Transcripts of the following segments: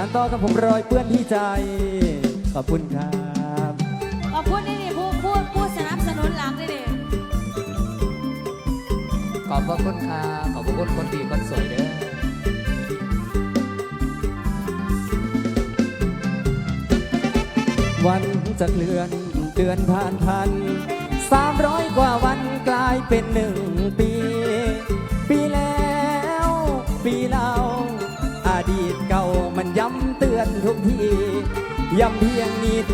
ารต่อกับผมรอยเปื้อนที่ใจ ขอบคุณครับขอบคุณนี่นี่ผู้ผู้ผู้สนับสนุนหลักนี่นี่ขอบพระคุณครับขอบพระคุณคนดีคนสวยเด้อวันจะเคลื่อนเดือนผ่านพันสามร้อยกว่าวันกลายเป็นหนึ่งปี ปีแล้ว ปีเล่า ทุกทีย้ำเพียงนิด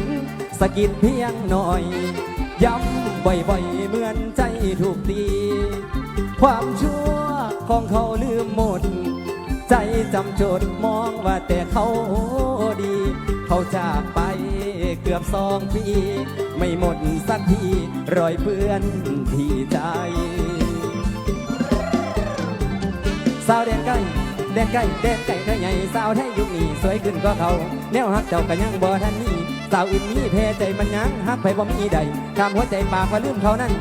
สกิดเพียงหน่อย ย้ำบ่อยๆเหมือนใจถูกตี ความชั่วของเขาลืมหมด ใจจำจดมองว่าแต่เขาดี เขาจากไปเกือบสองปี ไม่หมดสักทีรอยเปื้อนที่ใจสาวแดนกล้ แดนใกล้แดนไก่เธอใหญ่สาวไทยยุคนี้สวยขึ้นก็เขาแนวฮักเจ้าก็ยังบ่ทันนี้สาวอื่นมีเพใจมันยังฮักไปบ่มีใดทำหัวใจปากว่าลืมเขานั้น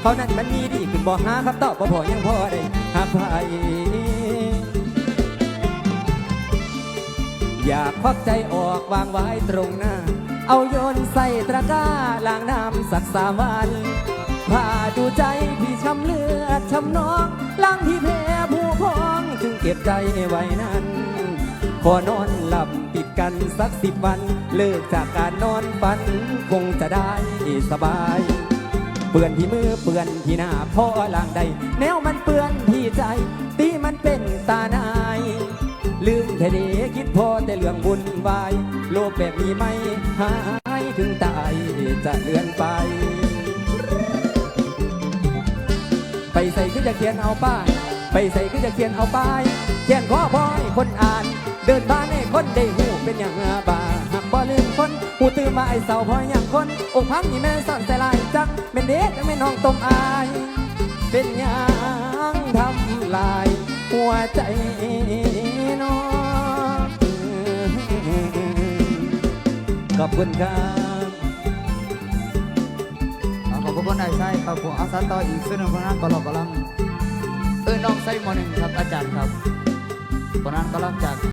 เขานั้นมันมีดีขึ้นบ่หาคำตอบบ่พอยังพอได้ฮักไผอยากควักใจออกวางไว้ตรงหน้า เอาโยนใส่ตะกร้าล้างน้ำสักสามวันผ่าดูใจที่ช้ำเลือ จึงเก็บใจไว้นั้น ขอนอนหลับติดกันสักสิบวัน เลิกจากการนอนฝันคงจะได้สบาย เปื้อนที่มือเปื้อนที่หน้าพ่อล่างใด แนวมันเปื้อนที่ใจ ตีมันเป็นตานาย ลืมแท้เดคิดพอแต่เรื่องบุญวาย โลกแบบนี้ไม่หายถึงตายจะเลือนไป ไปใส่ก็จะเขียนเอาป้า ไปใส่ก็จะเขียนเอาป้ายเขียนข้อบอยคนอ่าน เดินบ้านให้คนได้หูเป็นอย่างบาหักบ่ลืมคนหูตื่นมาไอเสาพอยอย่างคนอกพังนี่แม่ซ่อนใส่ลายจักเป็นเด็กไม่น้องต้มอาย เป็นหยังทำลาย หัวใจน้องขอบคุณครับขอบคุณนายไส้ครับผมอาสาต่ออีกซึ่งหนึ่งคนนั้นก็รอกำลัง น้องไซมอหนึ่งครับอาจารย์ครับคนนั้นกำลับจาก